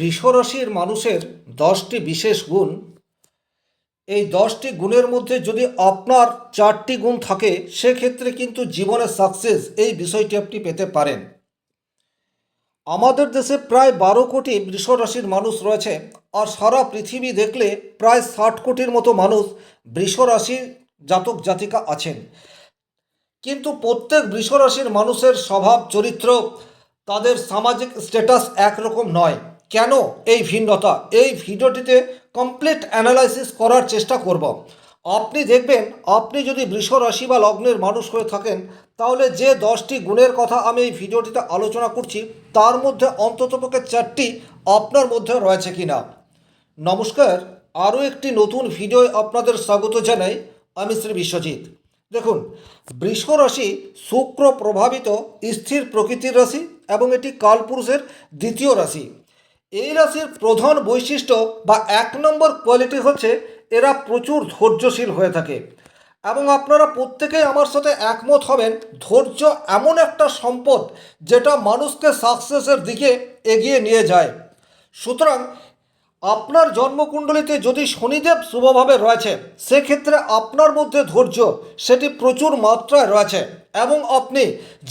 বৃষরাশির মানুষের দশটি বিশেষ গুণ। এই দশটি গুণের মধ্যে যদি আপনার চারটি গুণ থাকে, সেক্ষেত্রে কিন্তু জীবনে সাকসেস এই বিষয়টি আপনি পেতে পারেন। আমাদের দেশে প্রায় বারো কোটি বৃষরাশির মানুষ রয়েছে, আর সারা পৃথিবী দেখলে প্রায় ষাট কোটির মতো মানুষ বৃষরাশির জাতক জাতিকা আছেন। কিন্তু প্রত্যেক বৃষরাশির মানুষের স্বভাব চরিত্র তাদের সামাজিক স্ট্যাটাস একরকম নয়। কেন এই ভিন্নতা? এই ভিডিওটিতে কমপ্লিট অ্যানালাইসিস করার চেষ্টা করব। আপনি দেখবেন, আপনি যদি বৃষ রাশি বা লগ্নের মানুষ হয়ে থাকেন, তাহলে যে দশটি গুণের কথা আমি এই ভিডিওটিতে আলোচনা করছি, তার মধ্যে অন্ততপক্ষে চারটি আপনার মধ্যে রয়েছে কিনা। নমস্কার, আরও একটি নতুন ভিডিও আপনাদের স্বাগত জানাই, আমি শ্রী বিশ্বজিৎ। দেখুন, বৃষ রাশি শুক্র প্রভাবিত স্থির প্রকৃতির রাশি এবং এটি কালপুরুষের দ্বিতীয় রাশি। এই রাশির প্রধান বৈশিষ্ট্য বা এক নম্বর কোয়ালিটি হচ্ছে এরা প্রচুর ধৈর্যশীল হয়ে থাকে। এবং আপনারা প্রত্যেকেই আমার সাথে একমত হবেন, ধৈর্য এমন একটা সম্পদ যেটা মানুষকে সাকসেসের দিকে এগিয়ে নিয়ে যায়। সুতরাং আপনার জন্মকুণ্ডলিতে যদি শনিদেব শুভভাবে রয়েছে, সেক্ষেত্রে আপনার মধ্যে ধৈর্য, সেটি প্রচুর মাত্রায় রয়েছে। এবং আপনি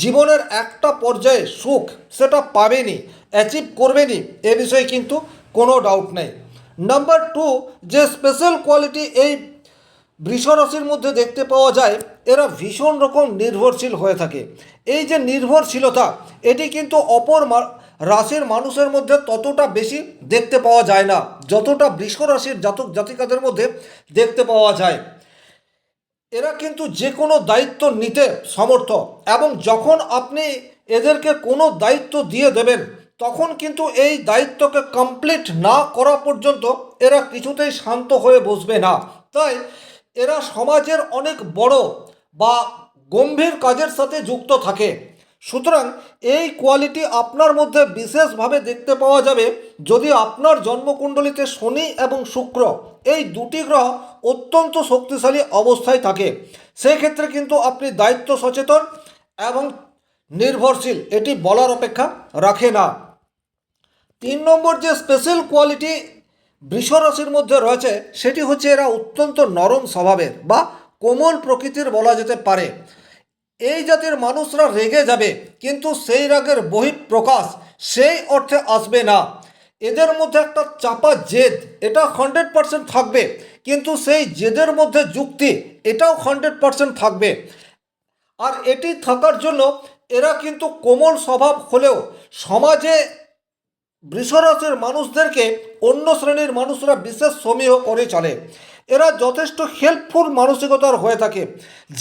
জীবনের একটা পর্যায়ে সুখ সেটা পাবেনই অ্যাচিভ করবেনই, এ বিষয়ে কিন্তু কোনো ডাউট নেই। নাম্বার টু যে স্পেশাল কোয়ালিটি এই বৃষরাশির মধ্যে দেখতে পাওয়া যায়, এরা ভীষণ রকম নির্ভরশীল হয়ে থাকে। এই যে নির্ভরশীলতা, এটি কিন্তু অপর রাশির মানুষের মধ্যে ততটা বেশি দেখতে পাওয়া যায় না, যতটা বৃষ রাশির জাতক জাতিকাদের মধ্যে দেখতে পাওয়া যায়। এরা কিন্তু যে কোনো দায়িত্ব নিতে সমর্থ এবং যখন আপনি এদেরকে কোনো দায়িত্ব দিয়ে দেবেন, তখন কিন্তু এই দায়িত্বকে কমপ্লিট না করা পর্যন্ত এরা কিছুতেই শান্ত হয়ে বসবে না। তাই এরা সমাজের অনেক বড় বা গম্ভীর কাজের সাথে যুক্ত থাকে। সুতরাং এই কোয়ালিটি আপনার মধ্যে বিশেষভাবে দেখতে পাওয়া যাবে যদি আপনার জন্মকুণ্ডলিতে শনি এবং শুক্র এই দুটি গ্রহ অত্যন্ত শক্তিশালী অবস্থায় থাকে, সেক্ষেত্রে কিন্তু আপনি দায়িত্ব সচেতন এবং নির্ভরশীল, এটি বলার অপেক্ষা রাখে না। তিন নম্বর যে স্পেশাল কোয়ালিটি বৃষ রাশির মধ্যে রয়েছে, সেটি হচ্ছে এরা অত্যন্ত নরম স্বভাবের বা কোমল প্রকৃতির বলা যেতে পারে। এই জাতির মানুষরা রেগে যাবে, কিন্তু সেই রাগের বহিঃপ্রকাশ, সেই অর্থে আসবে না। এদের মধ্যে একটা চাপা জেদ, এটা হান্ড্রেড পার্সেন্ট থাকবে, কিন্তু সেই জেদের মধ্যে যুক্তি, এটাও হান্ড্রেড পার্সেন্ট থাকবে। আর এটি থাকার জন্য এরা কিন্তু কোমল স্বভাব হলেও সমাজে বৃষরাশির মানুষদেরকে অন্য শ্রেণির মানুষরা বিশেষ সমীহ করে চলে। এরা যথেষ্ট হেল্পফুল মানসিকতার হয়ে থাকে।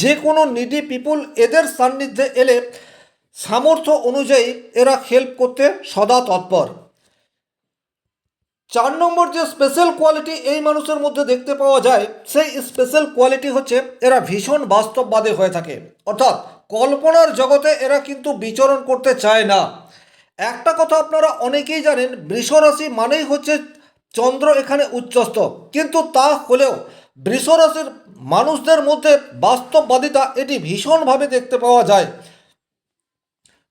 যে কোনো নিডি পিপুল এদের সান্নিধ্যে এলে সামর্থ্য অনুযায়ী এরা হেল্প করতে সদা তৎপর। চার নম্বর যে স্পেশাল কোয়ালিটি এই মানুষের মধ্যে দেখতে পাওয়া যায়, সেই স্পেশাল কোয়ালিটি হচ্ছে এরা ভীষণ বাস্তববাদী হয়ে থাকে। অর্থাৎ কল্পনার জগতে এরা কিন্তু বিচরণ করতে চায় না। একটা কথা আপনারা অনেকেই জানেন, বৃষরাশি মানেই হচ্ছে চন্দ্র এখানে উচ্চস্থ। কিন্তু তা হলেও বৃষরাশির মানুষদের মধ্যে বাস্তববাদিতা এটি ভীষণভাবে দেখতে পাওয়া যায়।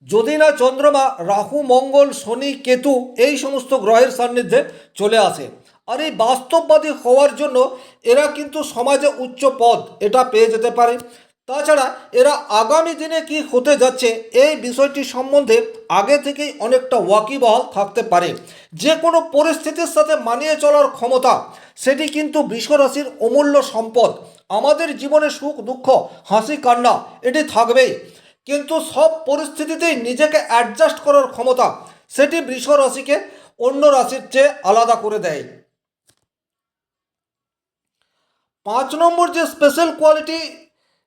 যদি না চন্দ্রমা, রাহু, মঙ্গল, শনি, কেতু এই সমস্ত গ্রহের সান্নিধ্যে চলে আসে। আর এই বাস্তববাদী হওয়ার জন্য এরা কিন্তু সমাজে উচ্চ পদ, এটা পেয়ে যেতে পারে। তাছাড়া এরা আগামী দিনে কি হতে যাচ্ছে এই বিষয়টি সম্বন্ধে আগে থেকেই অনেকটা ওয়াকিবহাল থাকতে পারে। যে কোনো পরিস্থিতির সাথে মানিয়ে চলার ক্ষমতা, সেটি কিন্তু বৃষরাশির অমূল্য সম্পদ। আমাদের জীবনে সুখ, দুঃখ, হাসি, কান্না, এটি থাকবেই। কিন্তু সব পরিস্থিতিতেই নিজেকে অ্যাডজাস্ট করার ক্ষমতা, সেটি বৃষ রাশিকে অন্য রাশির চেয়ে আলাদা করে দেয়। পাঁচ নম্বর যে স্পেশাল কোয়ালিটি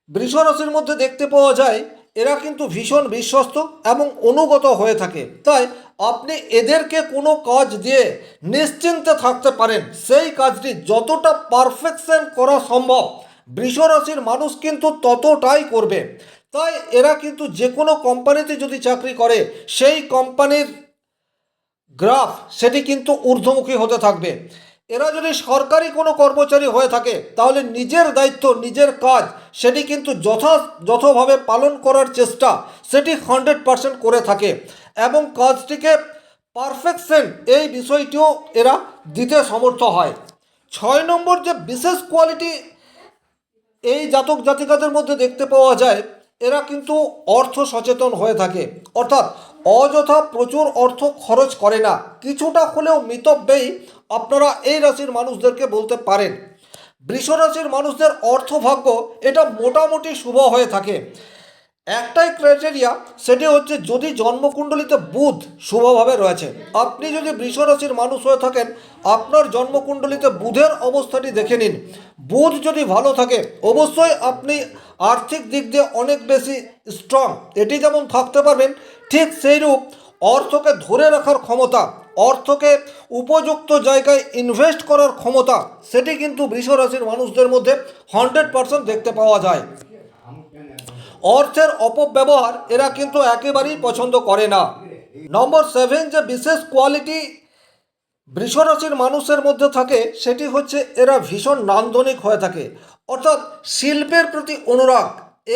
বৃষ রাশির মধ্যে দেখতে পাওয়া যায়, এরা কিন্তু ভীষণ বিশ্বস্ত এবং অনুগত হয়ে থাকে। তাই আপনি এদেরকে কোনো কাজ দিয়ে নিশ্চিন্তে থাকতে পারেন। সেই কাজটি যতটা পারফেকশন করা সম্ভব। বৃষ রাশির মানুষ কিন্তু ততটাই করবে। তাই এরা কিন্তু যে কোনো কোম্পানিতে যদি চাকরি করে, সেই কোম্পানির গ্রাফ সেটি কিন্তু ঊর্ধ্বমুখী হতে থাকবে। এরা যদি সরকারি কোনো কর্মচারী হয়ে থাকে, তাহলে নিজের দায়িত্ব, নিজের কাজ, সেটি কিন্তু যথাযথভাবে পালন করার চেষ্টা, সেটি হান্ড্রেড পারসেন্ট করে থাকে। এবং কাজটিকে পারফেকশন এই বিষয়টিও এরা দিতে সমর্থ হয়। ছয় নম্বর যে বিশেষ কোয়ালিটি এই জাতক জাতিকাদের মধ্যে দেখতে পাওয়া যায়, এরা কিন্তু অর্থ সচেতন হয়ে থাকে। অর্থাৎ অযথা প্রচুর অর্থ খরচ করে না। কিছুটা হলেও মিতব্যয়ী আপনারা এই রাশির মানুষদেরকে বলতে পারেন। বৃষ রাশির মানুষদের অর্থভাগ্য এটা মোটামুটি শুভ হয়ে থাকে। একটাই ক্রাইটেরিয়া সেটি হচ্ছে যদি জন্মকুণ্ডলিতে বুধ শুভভাবে রয়েছে, আপনি যদি বৃষ রাশির মানুষ হয়ে থাকেন, আপনার জন্মকুণ্ডলিতে বুধের অবস্থাটি দেখে নিন। বুধ যদি ভালো থাকে, অবশ্যই আপনি আর্থিক দিক দিয়ে অনেক বেশি স্ট্রং এটি যেমন থাকতে পারবেন, ঠিক সেইরূপ অর্থকে ধরে রাখার ক্ষমতা, অর্থকে উপযুক্ত জায়গায় ইনভেস্ট করার ক্ষমতা, সেটি কিন্তু বৃষ রাশির মানুষদের মধ্যে হান্ড্রেড পার্সেন্ট দেখতে পাওয়া যায়। অর্থের অপব্যবহার এরা কিন্তু একেবারেই পছন্দ করে না। নম্বর সেভেন যে বিশেষ কোয়ালিটি বৃষরাশির মানুষের মধ্যে থাকে, সেটি হচ্ছে এরা ভীষণ নান্দনিক হয়ে থাকে। অর্থাৎ শিল্পের প্রতি অনুরাগ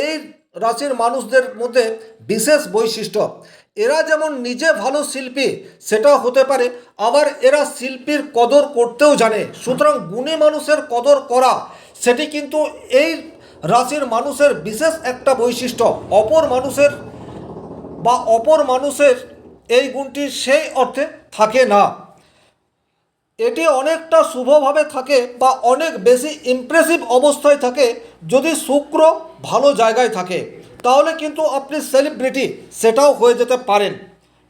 এই রাশির মানুষদের মধ্যে বিশেষ বৈশিষ্ট্য। এরা যেমন নিজে ভালো শিল্পী সেটা হতে পারে, আবার এরা শিল্পীর কদর করতেও জানে। সুতরাং গুণী মানুষের কদর করা, সেটি কিন্তু এই রাশির মানুষের বিশেষ একটা বৈশিষ্ট্য, অপর মানুষের বা অপর মানুষের এই গুণটি সেই অর্থে থাকে না। এটি অনেকটা শুভভাবে থাকে বা অনেক বেশি ইমপ্রেসিভ অবস্থায় থাকে যদি শুক্র ভালো জায়গায় থাকে। তাহলে কিন্তু আপনি সেলিব্রিটি সেটাও হয়ে যেতে পারেন।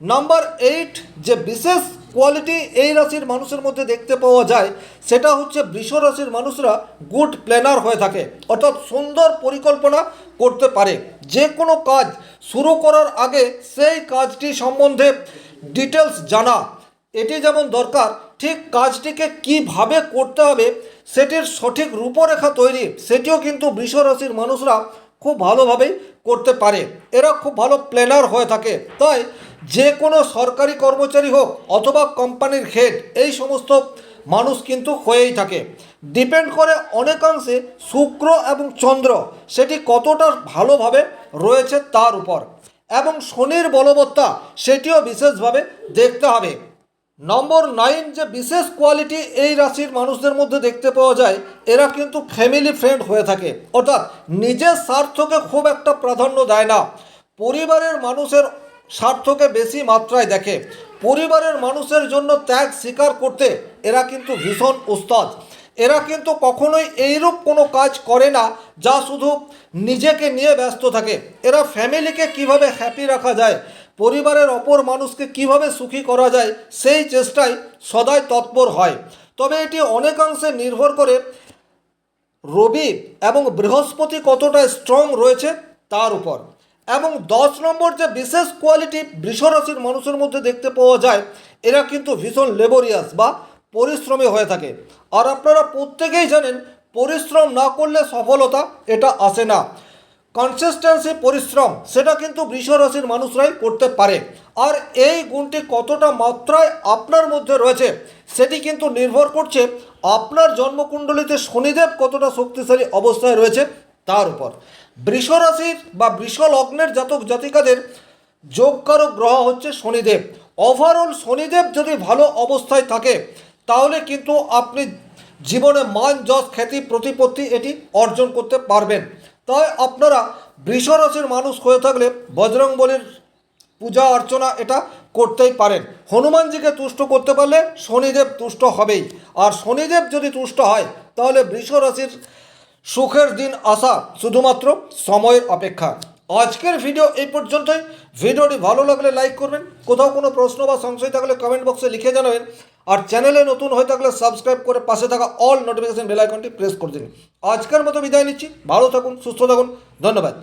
নাম্বার এইট যে বিশেষ কোয়ালিটি এই রাশির মানুষের মধ্যে দেখতে পাওয়া যায়, সেটা হচ্ছে বৃষ রাশির মানুষরা গুড প্ল্যানার হয়ে থাকে, অর্থাৎ সুন্দর পরিকল্পনা করতে পারে। যে কোনো কাজ শুরু করার আগে সেই কাজটি সম্বন্ধে ডিটেলস জানা। এটি যেমন দরকার, ঠিক কাজটিকে কীভাবে করতে হবে, সেটির সঠিক রূপরেখা তৈরি, সেটিও কিন্তু বৃষ রাশির মানুষরা খুব ভালোভাবেই করতে পারে। এরা খুব ভালো প্ল্যানার হয়ে থাকে। তাই যে কোনো সরকারি কর্মচারী হোক অথবা কোম্পানির হেড এই সমস্ত মানুষ কিন্তু হয়েই থাকে। ডিপেন্ড করে অনেকাংশে শুক্র এবং চন্দ্র, সেটি কতটা ভালোভাবে রয়েছে তার উপর। এবং শনির বলবত্তা সেটিও বিশেষভাবে দেখতে হবে। নম্বর নাইন যে বিশেষ কোয়ালিটি এই রাশির মানুষদের মধ্যে দেখতে পাওয়া যায়, এরা কিন্তু ফ্যামিলি ফ্রেন্ড হয়ে থাকে। অর্থাৎ নিজের স্বার্থকে খুব একটা প্রাধান্য দেয় না। পরিবারের মানুষের স্বার্থকে বেশি মাত্রায় দেখে। পরিবারের মানুষের জন্য ত্যাগ স্বীকার করতে এরা কিন্তু ভীষণ উস্তাদ। এরা কিন্তু কখনোই এইরূপ কোনো কাজ করে না যা শুধু নিজেকে নিয়ে ব্যস্ত থাকে। এরা ফ্যামিলিকে কীভাবে হ্যাপি রাখা যায়, পরিবারের অপর মানুষকে কীভাবে সুখী করা যায়, সেই চেষ্টায় সদাই তৎপর হয়। তবে এটি অনেকাংশে নির্ভর করে রবি এবং বৃহস্পতি কতটা স্ট্রং রয়েছে তার উপর। এবং দশ নম্বর যে বিশেষ কোয়ালিটি বৃষরাশির মানুষের মধ্যে দেখতে পাওয়া যায়, এরা কিন্তু ভীষণ লেবোরিয়াস বা পরিশ্রমী হয়ে থাকে। আর আপনারা প্রত্যেকেই জানেন, পরিশ্রম না করলে সফলতা এটা আসে না। কনসিস্টেন্সি পরিশ্রম, সেটা কিন্তু বৃষ রাশির মানুষরাই করতে পারে। আর এই গুণটি কতটা মাত্রায় আপনার মধ্যে রয়েছে, সেটি কিন্তু নির্ভর করছে আপনার জন্মকুণ্ডলিতে শনিদেব কতটা শক্তিশালী অবস্থায় রয়েছে, তার উপর। বৃষ রাশির বা বৃষ লগ্নের জাতক জাতিকাদের যোগকারক গ্রহ হচ্ছে শনিদেব। ওভারঅল শনিদেব যদি ভালো অবস্থায় থাকে, তাহলে কিন্তু আপনি জীবনে মান, যশ, খ্যাতি, প্রতিপত্তি এটি অর্জন করতে পারবেন। তাই আপনারা বৃষ রাশির মানুষ হয়ে থাকলে বজরংবলীর পূজা অর্চনা এটা করতেই পারেন। হনুমানজিকে তুষ্ট করতে পারলে শনিদেব তুষ্ট হবেই। আর শনিদেব যদি তুষ্ট হয়, তাহলে বৃষ রাশির সুখের দিন আসা শুধুমাত্র সময়ের অপেক্ষা। আজকের ভিডিও এই পর্যন্তই। ভিডিওটি ভালো লাগলে লাইক করবেন। কোথাও কোনো প্রশ্ন বা সংশয় থাকলে কমেন্ট বক্সে লিখে জানাবেন। আর চ্যানেলে নতুন হয়ে থাকলে সাবস্ক্রাইব করে পাশে থাকা অল নোটিফিকেশন বেল আইকনটি প্রেস করে দিন। আজকের মতো বিদায় নিচ্ছি। ভালো থাকুন, সুস্থ থাকুন। ধন্যবাদ।